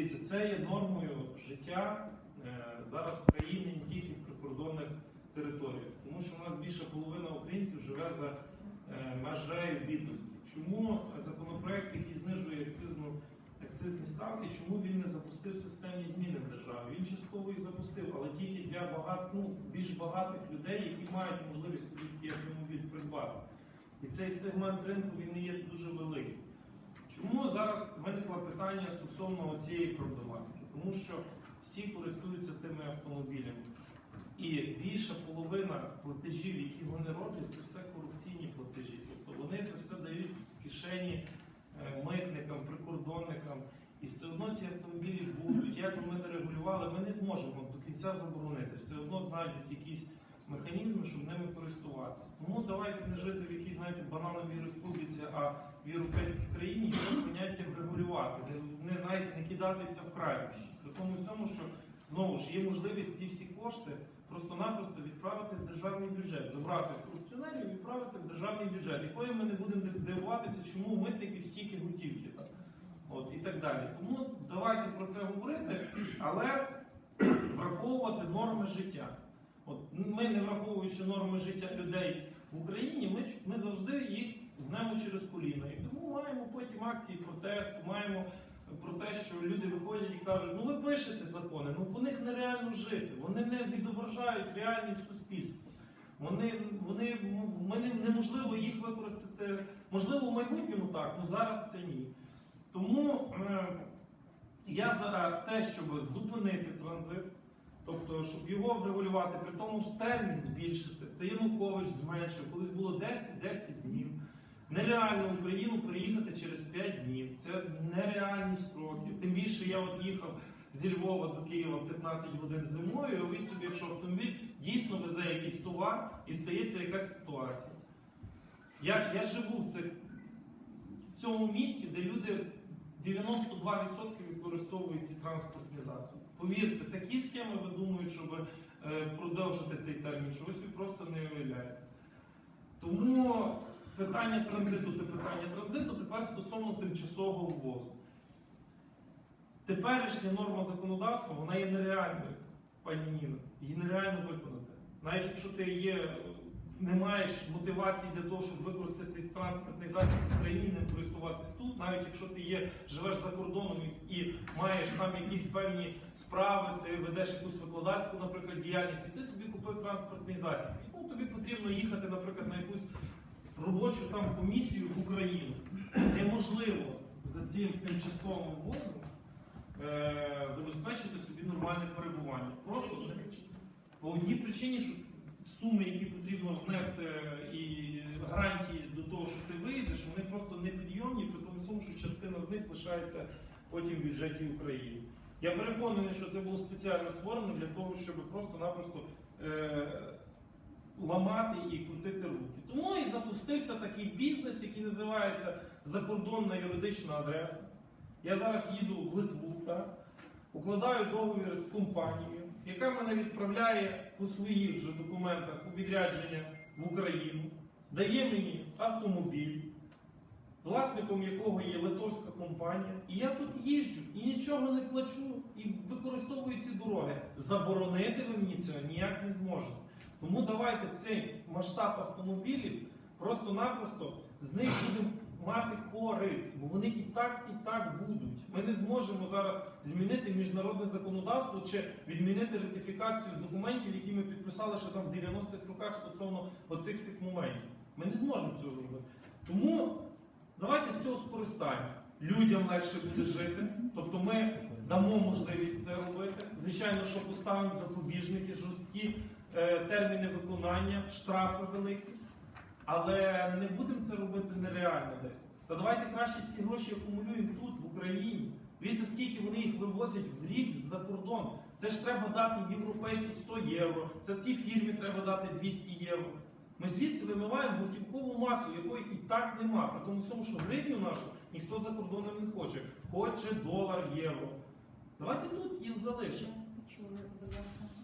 Дивіться, це є нормою життя е, зараз в країні не тільки в прикордонних територіях, тому що у нас більше половина українців живе за е, межею бідності. Чому законопроект, який знижує акцизну, акцизні ставки, чому він не запустив системні зміни в державі? Він частково їх запустив, але тільки для багат, ну, більш багатих людей, які мають можливість собі такий автомобіль придбати. І цей сегмент ринку він не є дуже великий. Чому зараз виникло питання стосовно цієї проблематики? Тому що всі користуються тими автомобілями. І більша половина платежів, які вони роблять, це все корупційні платежі. Тобто вони це все дають в кишені е, митникам, прикордонникам. І все одно ці автомобілі будуть. Як би ми не регулювали, ми не зможемо до кінця заборонити. Все одно знайдуть якісь механізми, щоб ними користуватися. Тому давайте жити в якійсь, знаєте, банановій республіці, а в європейській країні і це поняття врегулювати, не, навіть не кидатися в крайнощі. При тому всьому, що знову ж є можливість ці всі кошти просто-напросто відправити в державний бюджет, забрати корупціонерів і відправити в державний бюджет. І потім ми не будемо дивуватися, чому у митників стільки готівки там. От, і так далі. Тому давайте про це говорити, але враховувати норми життя. От ми, не враховуючи норми життя людей в Україні, ми, ми завжди їх гнемо через коліно. І тому маємо потім акції протесту, маємо про те, що люди виходять і кажуть, ну ви пишете закони, ну по них нереально жити, вони не відображають реальність суспільства. Вони, вони, ну, неможливо їх використати, можливо, в майбутньому так, але зараз це ні. Тому е, я за те, щоб зупинити транзит, щоб його врегулювати, при тому ж термін збільшити. Це Янукович зменшив, колись було 10-10 днів. Нереально в Україну приїхати через 5 днів. Це нереальні строки. Тим більше я от їхав зі Львова до Києва 15 годин зимою. і Уявіть собі, якщо автомобіль дійсно везе якийсь товар і стається якась ситуація. Я, я живу в, цих, в цьому місті, де люди 92% використовують транспортні засоби. Повірте, такі схеми видумують, щоб е, продовжити цей термін, що ви собі просто не уявляєте. Тому питання транзиту та питання транзиту тепер стосовно тимчасового ввозу. Теперішня норма законодавства вона є нереальною, пані Ніно. Її нереально виконати. Навіть якщо ти є, не маєш мотивації для того, щоб використати транспортний засіб в Україні, користуватись тут, навіть якщо ти є, живеш за кордоном і маєш там якісь певні справи, ти ведеш якусь викладацьку, наприклад, діяльність, і ти собі купив транспортний засіб. І, ну, тобі потрібно їхати, наприклад, на якусь робочу там комісію в Україну. Неможливо за цим тимчасовим ввозом е, забезпечити собі нормальне перебування. Просто по одній причині, що суми, які потрібно внести і гарантії до того, що ти виїдеш, вони просто непідйомні, при тому всьому, що частина з них лишається потім в бюджеті України. Я переконаний, що це було спеціально створено для того, щоб просто-напросто е, ламати і крутити руки. Тому і запустився такий бізнес, який називається закордонна юридична адреса. Я зараз їду в Литву, так? укладаю договір з компанією, яка мене відправляє по своїх же документах у відрядження в Україну, дає мені автомобіль, власником якого є литовська компанія. І я тут їжджу і нічого не плачу, і використовую ці дороги. Заборонити ви мені цього ніяк не зможете. Тому давайте цей масштаб автомобілів просто-напросто з них будемо мати користь, бо вони і так, і так будуть. Ми не зможемо зараз змінити міжнародне законодавство чи відмінити ратифікацію документів, які ми підписали ще там в 90-х роках стосовно оцих всіх моментів. Ми не зможемо цього зробити. Тому давайте з цього скористаємо. Людям легше буде жити, тобто ми дамо можливість це робити. Звичайно, що поставимо запобіжники, жорсткі е, терміни виконання, штрафи великі. Але не будемо це робити нереально десь. Та давайте краще ці гроші акумулюємо тут, в Україні. Дивіться, скільки вони їх вивозять в рік з-за кордон. Це ж треба дати європейцю 100 євро, це тій фірмі треба дати 200 євро. Ми звідси вимиваємо готівкову масу, якої і так нема. При тому всьому, що гривню нашу ніхто за кордоном не хоче. Хоче долар, євро. Давайте тут їх залишимо. Чули, будь ласка.